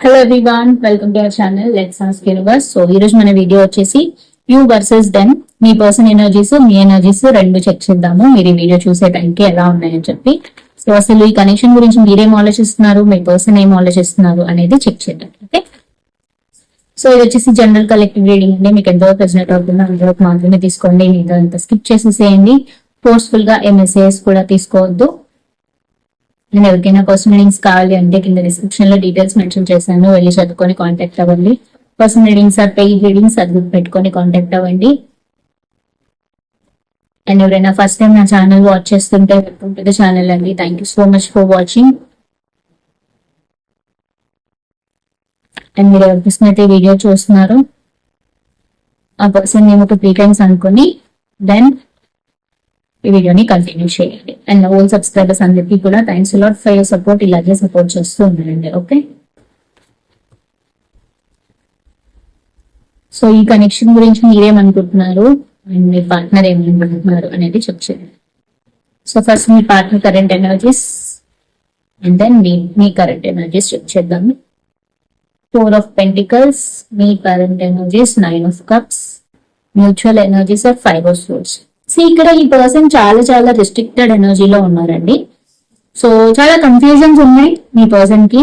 Hello everyone welcome to our channel let's ask universe so ఈ రోజు మన video వచ్చేసి యూ వర్సెస్ దెన్ మీ పర్సన్ ఎనర్జీస్ మీ ఎనర్జీస్ రెండు చెక్ చేద్దాము. మీరు ఈ వీడియో చూసే టైంకి ఎలా ఉన్నాయని చెప్పి. సో అసలు ఈ కనెక్షన్ గురించి మీరేం ఆలోచిస్తున్నారు మీ పర్సన్ ఏం ఆలోచిస్తున్నారు అనేది చెక్ చేద్దాం ఓకే? సో ఇది వచ్చేసి జనరల్ కలెక్టివ్ రీడింగ్ అండి. మీకు ఎంతవరకు రెసినేట్ అవుతుందో. అంతవరకు మాత్రమే తీసుకోండి. మీరు అంత స్కిప్ చేసేసేయండి. ఫోర్స్ఫుల్గా ఏ మెసేజ్ కూడా తీసుకోవద్దు. నేను ఎవరికైనా పర్సనల్ రీడింగ్స్ కావాలి అంటే కింద డిస్క్రిప్షన్లో డీటెయిల్స్ మెన్షన్ చేశాను వెళ్ళి చదువుకొని కాంటాక్ట్ అవ్వండి. Personal readings or paid readings అది పెట్టుకొని కాంటాక్ట్ అవ్వండి. అండ్ ఎవరైనా ఫస్ట్ టైం నా ఛానల్ వాచ్ చేస్తుంటే వెల్కమ్ టు ద ఛానల్ అండి. Thank you so much for watching and మీరు ఎవరి అయితే వీడియో చూస్తున్నారు. ఆ పర్సన్ నేను ఒక త్రీ టైమ్స్ అనుకుని దెన్ ఈ వీడియోని కంటిన్యూ చేయండి. అండ్ ఓల్ సబ్స్క్రైబర్స్ అందరికీ కూడా thanks lot for your support ఇలాగే సపోర్ట్ చేస్తూ ఉండండి ఓకే సో ఈ కనెక్షన్ గురించి మీరేమనుకుంటున్నారు? అండ్ మీ పార్ట్నర్ ఏమనుకుంటున్నారు అనేది చెక్ చేయండి. So first me partner current energies and then మీ మీ కరెంట్ ఎనర్జీస్ చెక్ చేద్దాము four of pentacles me current energies nine of cups mutual energies are five of swords so ఇక్కడ ఈ person చాలా చాలా restricted ఎనర్జీలో ఉన్నారండి. సో చాలా కన్ఫ్యూజన్స్ ఉన్నాయి మీ పర్సన్కి.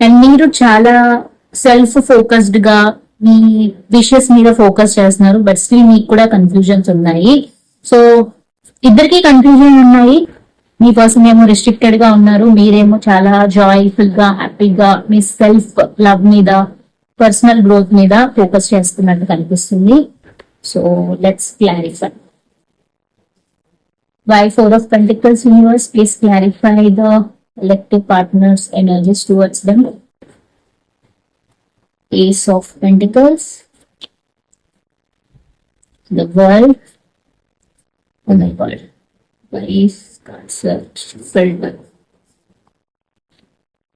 అండ్ మీరు చాలా సెల్ఫ్ ఫోకస్డ్గా మీ విషెస్ మీద ఫోకస్ చేస్తున్నారు బట్ స్టిల్ మీకు కూడా కన్ఫ్యూజన్స్ ఉన్నాయి. సో ఇద్దరికి కన్ఫ్యూజన్ ఉన్నాయి. మీ పర్సన్ ఏమో రిస్ట్రిక్టెడ్గా ఉన్నారు మీరేమో చాలా జాయ్ఫుల్గా హ్యాపీగా మీ సెల్ఫ్ లవ్ మీద పర్సనల్ గ్రోత్ మీద ఫోకస్ చేస్తున్నట్టు కనిపిస్తుంది. So let's clarify Why Four of Pentacles universe? Please clarify the elective partners' energies towards them. Ace of Pentacles. The world. Oh my god. Wise, cancer, filter.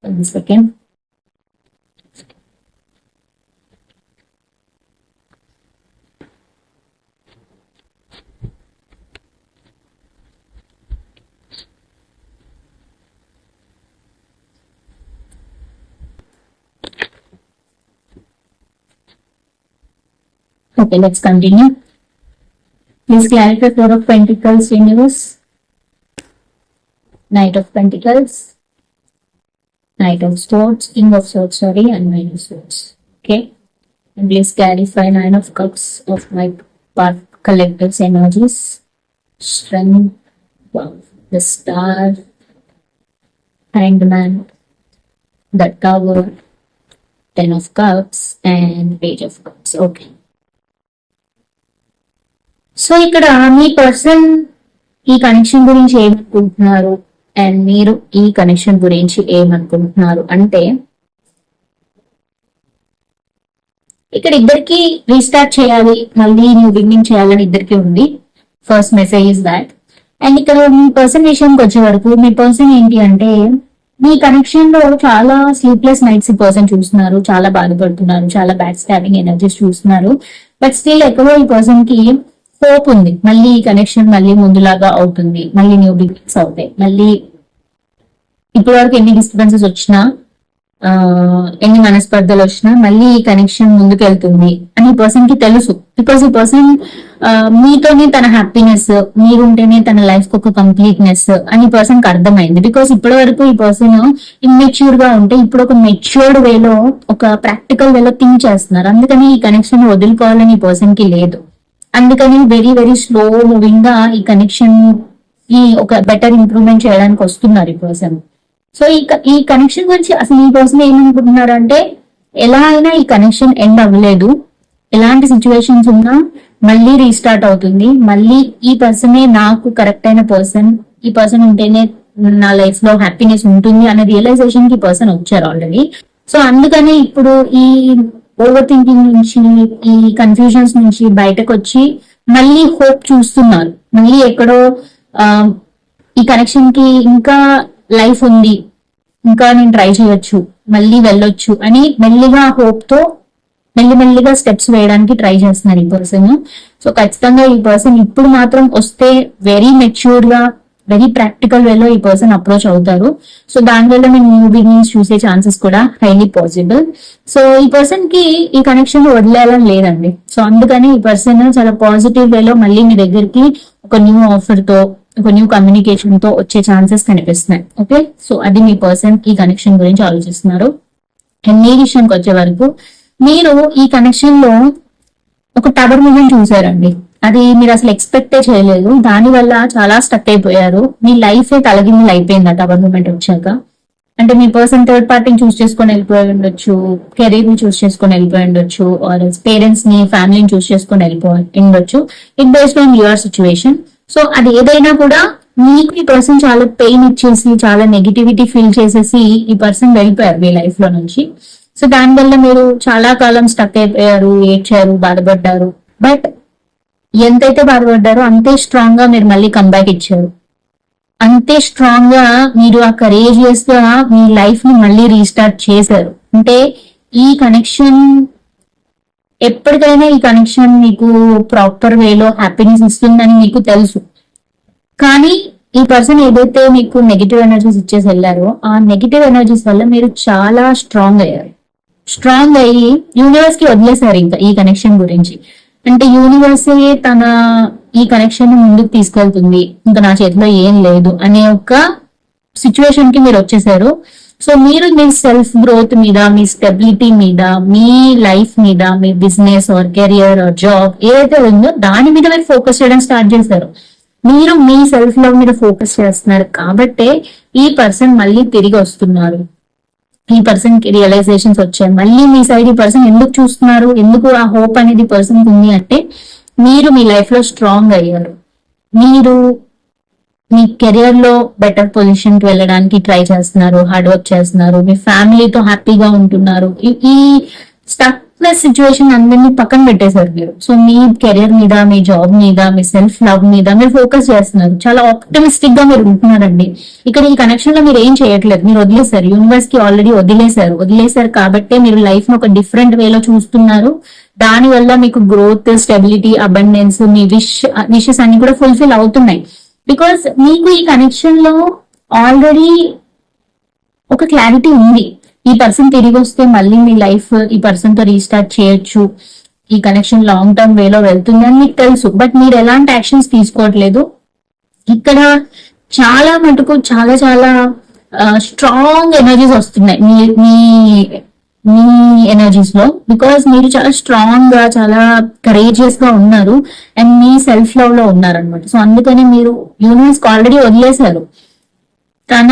One second. Okay, let's continue. Please clarify Four of Pentacles universe. Knight of Pentacles. Knight of Swords, King of Swords, sorry, and Nine of Swords. Okay. And please clarify Nine of Cups of my part collectives energies. Strength, wow, the Star, Hanged Man, the Tower, Ten of Cups, and Page of Cups. Okay. So ఇక్కడ మీ person ఈ connection గురించి ఏమనుకుంటున్నారు? And మీరు ఈ connection గురించి ఏమనుకుంటున్నారు? అంటే ఇక్కడ ఇద్దరికి రీస్టార్ట్ చేయాలి మళ్ళీ న్యూ బిగినింగ్ చేయాలని ఇద్దరికి ఉంది. First message is that and ఇక్కడ మీ పర్సన్ విషయంకి వచ్చే వరకు మీ పర్సన్ ఏంటి అంటే మీ కనెక్షన్లో చాలా స్లీప్లెస్ నైట్స్ ఈ పర్సన్ చూస్తున్నారు చాలా బాధపడుతున్నారు చాలా బ్యాడ్ స్టాబింగ్ ఎనర్జీస్ చూస్తున్నారు. బట్ స్టిల్ ఎక్కడో ఈ పర్సన్కి హోప్ ఉంది. మళ్ళీ ఈ కనెక్షన్ మళ్ళీ ముందులాగా అవుతుంది. మళ్ళీ న్యూ బిగినింగ్స్ అవుతాయి. మళ్ళీ ఇప్పటి వరకు ఎన్ని డిస్టర్బెన్సెస్ వచ్చినా ఎన్ని మనస్పర్ధలు వచ్చినా మళ్ళీ ఈ కనెక్షన్ ముందుకు వెళ్తుంది అని ఈ పర్సన్కి తెలుసు. బికాస్ ఈ పర్సన్ మీతోనే తన హ్యాపీనెస్ మీరుంటేనే తన లైఫ్కు ఒక కంప్లీట్నెస్ అని పర్సన్కి అర్థమైంది. బికాస్ ఇప్పటి వరకు ఈ పర్సన్ ఇమ్మెచ్యూర్గా ఉంటే ఇప్పుడు ఒక మెచ్యూర్డ్ వేలో ఒక ప్రాక్టికల్ వేలో థింక్ చేస్తున్నారు. అందుకని ఈ కనెక్షన్ వదులుకోవాలని ఈ పర్సన్కి లేదు. అందుకని వెరీ వెరీ స్లో మూవింగ్గా ఈ కనెక్షన్ ఈ ఒక బెటర్ ఇంప్రూవ్మెంట్ చేయడానికి వస్తున్నారు ఈ పర్సన్ సో ఈ క- ఈ కనెక్షన్ గురించి అసలు ఈ పర్సన్ ఏమనుకుంటున్నారు అంటే ఎలా అయినా ఈ కనెక్షన్ ఎండ్ అవ్వలేదు. ఎలాంటి సిచ్యువేషన్స్ ఉన్నా మళ్ళీ రీస్టార్ట్ అవుతుంది. మళ్ళీ ఈ పర్సనే నాకు కరెక్ట్ అయిన పర్సన్ ఈ పర్సన్ ఉంటేనే నా లైఫ్లో హ్యాపీనెస్ ఉంటుంది అనే రియలైజేషన్కి పర్సన్ వచ్చారు ఆల్రెడీ సో అందుకనే ఇప్పుడు ఈ ఓవర్ థింకింగ్ నుంచి ఈ కన్ఫ్యూజన్స్ నుంచి బయటకు వచ్చి మళ్ళీ హోప్ చూస్తున్నారు. మళ్ళీ ఎక్కడో ఈ కనెక్షన్కి ఇంకా లైఫ్ ఉంది. ఇంకా నేను ట్రై చేయొచ్చు. మళ్ళీ వెళ్ళొచ్చు అని మెల్లిగా హోప్తో మెల్లిమెల్లిగా స్టెప్స్ వేయడానికి ట్రై చేస్తున్నారు ఈ పర్సన్ సో ఖచ్చితంగా ఈ పర్సన్ ఇప్పుడు మాత్రం వస్తే వెరీ మెచ్యూర్గా వెరీ ప్రాక్టికల్ వేలో ఈ పర్సన్ అప్రోచ్ అవుతారు. సో దానివల్ల మీరు న్యూ బిగినింగ్స్ చూసే ఛాన్సెస్ కూడా హైలీ పాసిబుల్ సో ఈ పర్సన్కి ఈ కనెక్షన్ వదిలేయాలని లేదండి. సో అందుకని ఈ పర్సన్ చాలా పాజిటివ్ వేలో మళ్ళీ మీ దగ్గరికి ఒక న్యూ ఆఫర్తో ఒక న్యూ కమ్యూనికేషన్తో వచ్చే ఛాన్సెస్ కనిపిస్తున్నాయి. ఓకే సో అది మీ పర్సన్ ఈ కనెక్షన్ గురించి ఆలోచిస్తున్నారు. అండ్ మీ విషయానికి వచ్చే వరకు మీరు ఈ కనెక్షన్లో ఒక టవర్ మూమెంట్ చూసారండి. అది మీరు అసలు ఎక్స్పెక్టే చేయలేదు. దాని వల్ల చాలా స్టక్ అయిపోయారు. మీ లైఫ్ తలగిందులు అయిపోయింది ఆ టవర్ వచ్చాక. అంటే మీ పర్సన్ థర్డ్ పార్టీని చూస్ చేసుకొని వెళ్ళిపోయి ఉండొచ్చు కెరీర్ని చూస్ చేసుకొని వెళ్ళిపోయి ఉండొచ్చు ఆర్ పేరెంట్స్ని ఫ్యామిలీని చూస్ చేసుకొని వెళ్ళిపోయి ఉండొచ్చు. It based on your situation so అది ఏదైనా కూడా మీకు ఈ పర్సన్ చాలా పెయిన్ ఇచ్చేసి చాలా నెగిటివిటీ ఫీల్ చేసేసి ఈ పర్సన్ వెళ్ళిపోయారు మీ లైఫ్లో నుంచి. సో దానివల్ల మీరు చాలా కాలం స్టక్ అయిపోయారు ఏడ్చారు బాధపడ్డారు. బట్ ఎంతైతే బాధపడ్డారో అంతే స్ట్రాంగ్గా మీరు మళ్ళీ కంబ్యాక్ ఇచ్చారు. అంతే స్ట్రాంగ్గా మీరు ఆ కరేజియస్గా మీ లైఫ్ని మళ్ళీ రీస్టార్ట్ చేశారు. అంటే ఈ కనెక్షన్ ఎప్పటికైనా ఈ కనెక్షన్ మీకు ప్రాపర్ వేలో హ్యాపీనెస్ ఇస్తుందని మీకు తెలుసు. కానీ ఈ పర్సన్ ఏదైతే మీకు నెగిటివ్ ఎనర్జీస్ ఇచ్చేసి వెళ్ళారో ఆ నెగిటివ్ ఎనర్జీస్ వల్ల మీరు చాలా స్ట్రాంగ్ అయ్యారు. స్ట్రాంగ్ అయ్యి యూనివర్స్కి వదిలేశారు ఇంకా ఈ కనెక్షన్ గురించి. అంటే యూనివర్స్ తన ఈ కనెక్షన్ని ముందుకు తీసుకెళ్తుంది. ఇంకా నా చేతిలో ఏం లేదు అనే ఒక సిచ్యువేషన్కి మీరు వచ్చేసారు. సో మీరు మీ సెల్ఫ్ గ్రోత్ మీద మీ స్టెబిలిటీ మీద మీ లైఫ్ మీద మీ business or career or job ఏదైతే ఉందో దాని మీద మీరు ఫోకస్ చేయడం స్టార్ట్ చేశారు. మీరు మీ సెల్ఫ్ లవ్ మీద ఫోకస్ చేస్తున్నారు కాబట్టే ఈ పర్సన్ మళ్ళీ తిరిగి వస్తున్నారు. ఈ పర్సన్కి రియలైజేషన్స్ వచ్చాయి. మళ్ళీ మీ సైడ్ ఈ పర్సన్ ఎందుకు చూస్తున్నారు? ఎందుకు ఆ హోప్ అనేది పర్సన్ ఉంది అంటే మీరు మీ లైఫ్లో స్ట్రాంగ్ అయ్యారు. మీరు మీ కెరియర్లో బెటర్ పొజిషన్కి వెళ్ళడానికి ట్రై చేస్తున్నారు హార్డ్ వర్క్ చేస్తున్నారు మీ ఫ్యామిలీతో హ్యాపీగా ఉంటున్నారు. ఈ- స్టక్ ప్లస్ సిచ్యువేషన్ అందరినీ పక్కన పెట్టేశారు. మీరు సో మీ కెరియర్ మీద మీ జాబ్ మీద మీ సెల్ఫ్ లవ్ మీద మీరు ఫోకస్ చేస్తున్నారు. చాలా ఆప్టమిస్టిక్గా మీరు ఉంటున్నారండి. ఇక్కడ ఈ కనెక్షన్లో మీరు ఏం చేయట్లేదు. మీరు వదిలేశారు. యూనివర్స్కి ఆల్రెడీ వదిలేశారు. వదిలేశారు కాబట్టే మీరు లైఫ్ను ఒక డిఫరెంట్ వేలో చూస్తున్నారు. దాని వల్ల మీకు గ్రోత్ స్టెబిలిటీ అబండెన్స్ మీ విష్ విషెస్ అన్ని కూడా ఫుల్ఫిల్ అవుతున్నాయి. బికాస్ మీకు ఈ కనెక్షన్లో ఆల్రెడీ ఒక క్లారిటీ ఉంది. ఈ పర్సన్ తిరిగి వస్తే మళ్ళీ మీ లైఫ్ ఈ పర్సన్తో రీస్టార్ట్ చేయొచ్చు. ఈ కనెక్షన్ లాంగ్ టర్మ్ వేలో వెళ్తుంది అని మీకు తెలుసు. బట్ మీరు ఎలాంటి యాక్షన్స్ తీసుకోవట్లేదు. ఇక్కడ చాలా మటుకు చాలా చాలా స్ట్రాంగ్ ఎనర్జీస్ వస్తున్నాయి. మీ మీ మీ ఎనర్జీస్లో. బికాస్ మీరు చాలా స్ట్రాంగ్గా చాలా కరేజియస్గా ఉన్నారు. అండ్ మీ సెల్ఫ్ లవ్లో ఉన్నారు అనమాట సో అందుకని మీరు యూనివర్స్ ఆల్రెడీ వదిలేశారు. తన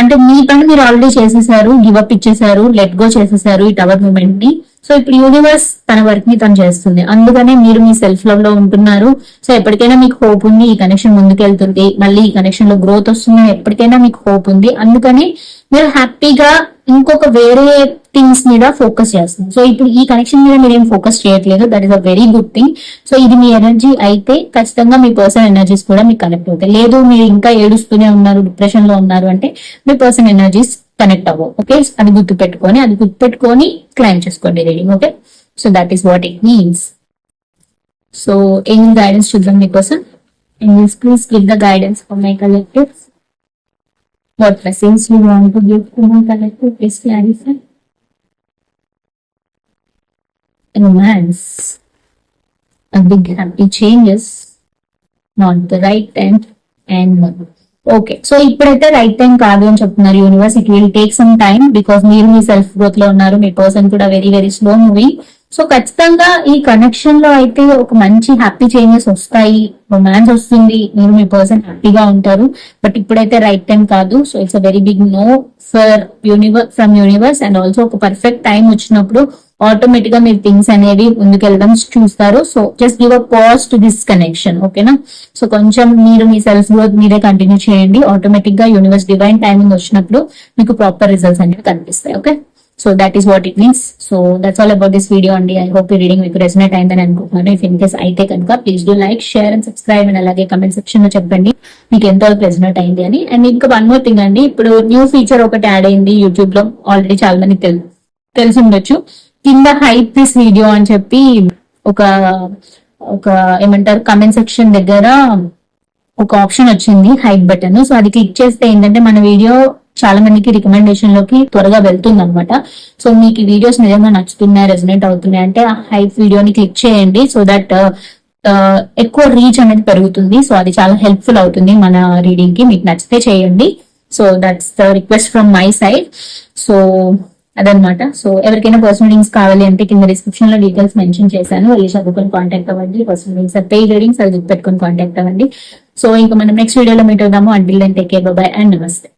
అంటే మీ పని మీరు ఆల్రెడీ చేసేసారు గివ్ అప్ ఇచ్చేసారు లెట్ గో చేసేసారు ఈ టవర్ మూమెంట్ని. సో ఇప్పుడు యూనివర్స్ తన వర్క్ని తను చేస్తుంది. అందుకనే మీరు మీ సెల్ఫ్ లవ్లో ఉంటున్నారు. సో ఎప్పటికైనా మీకు హోప్ ఉంది ఈ కనెక్షన్ ముందుకెళ్తుంది మళ్ళీ ఈ కనెక్షన్లో గ్రోత్ వస్తుంది ఎప్పటికైనా మీకు హోప్ ఉంది. అందుకని మీరు హ్యాపీగా ఇంకొక వేరే థింగ్స్ మీద ఫోకస్ చేస్తుంది. సో ఇప్పుడు ఈ కనెక్షన్ మీద మీరు ఏం ఫోకస్ చేయట్లేదు that is a very good thing so ఇది మీ ఎనర్జీ అయితే ఖచ్చితంగా మీ పర్సన్ ఎనర్జీస్ కూడా మీకు కనెక్ట్ అవుతాయి. లేదు మీరు ఇంకా ఏడుస్తూనే ఉన్నారు డిప్రెషన్లో ఉన్నారు అంటే మీ పర్సన్ ఎనర్జీస్ కనెక్ట్ అవ్వవు. ఓకే అది గుర్తు పెట్టుకొని అది గుర్తు పెట్టుకొని క్లైమ్ చేసుకోండి reading okay so that is what it means so ఏం గైడెన్స్ చూద్దాం మీకోసం? English please give the guidance for my collectives What blessings you want to give to my collective? Please clarify. Romance. A big happy changes. Not the right time. And okay so ఇప్పుడైతే right time కాదు అని చెప్తున్నారు universe it will take some time because మీరు మీ self గ్రోత్లో ఉన్నారు మీ person కూడా very very slow moving so ఖచ్చితంగా ఈ కనెక్షన్లో అయితే ఒక మంచి హ్యాపీ చేంజెస్ వస్తాయి. రొమాన్స్ వస్తుంది. మీరు మీ పర్సన్ హ్యాపీగా ఉంటారు. బట్ ఇప్పుడైతే రైట్ టైం కాదు. So it's a very big no for universe from universe and also ఒక పర్ఫెక్ట్ టైం వచ్చినప్పుడు ఆటోమేటిక్గా మీరు థింగ్స్ అనేవి ముందుకెళ్ళడం చూస్తారు. So just give a pause to this connection ఓకేనా సో కొంచెం మీరు మీ సెల్ఫ్ గ్రోత్ మీరే కంటిన్యూ చేయండి. ఆటోమేటిక్గా యూనివర్స్ డివైన్ టైమింగ్ వచ్చినప్పుడు మీకు ప్రాపర్ రిజల్ట్స్ అనేవి కనిపిస్తాయి okay so that is what it means so that's all about this video అండి ఐ హోప్ ఈ రీడింగ్ మీకు రెసినేట్ అయిందని అనుకుంటున్నాను. ఇఫ్ ఇన్ కేస్ అయితే కనుక please do like share and subscribe and అలాగే కమెంట్ సెక్షన్లో చెప్పండి. మీకు ఎంతో రెసినేట్ అయింది అని. అండ్ ఇంకా వన్ మోర్ థింగ్ అండి ఇప్పుడు న్యూ ఫీచర్ ఒకటి యాడ్ అయింది యూట్యూబ్లో. ఆల్రెడీ చాలా మంది తెలు తెలిసి ఉండొచ్చు. కింద హైప్ దిస్ వీడియో అని చెప్పి ఒక ఒక ఏమంటారు కమెంట్ సెక్షన్ దగ్గర ఒక ఆప్షన్ వచ్చింది హైప్ బటన్ సో అది క్లిక్ చేస్తే ఏంటంటే మన వీడియో చాలా మందికి రికమెండేషన్లోకి త్వరగా వెళ్తుంది అనమాట సో మీకు ఈ వీడియోస్ నిజంగా నచ్చుతున్నాయి రెజనేట్ అవుతున్నాయి అంటే హైప్ వీడియోని క్లిక్ చేయండి సో దట్ uh, uh, ఎక్కువ రీచ్ అనేది పెరుగుతుంది. సో అది చాలా హెల్ప్ఫుల్ అవుతుంది మన రీడింగ్కి. మీకు నచ్చితే చేయండి. So that's the request from my side so అదనమాట సో ఎవరికైనా పర్సనల్ రీడింగ్స్ కావాలి అంటే కింద డిస్క్రిప్షన్లో డీటెయిల్స్ మెన్షన్ చేశాను. వెళ్ళి చదువుకొని కాంటాక్ట్ అవ్వండి. పర్సనల్ రీడింగ్స్ పే రీడింగ్స్ అది పెట్టుకొని కాంటాక్ట్ అవ్వండి. సో ఇంకా మనం నెక్స్ట్ వీడియోలో మీట్ అవుదాము. Until and take care bye and నమస్తే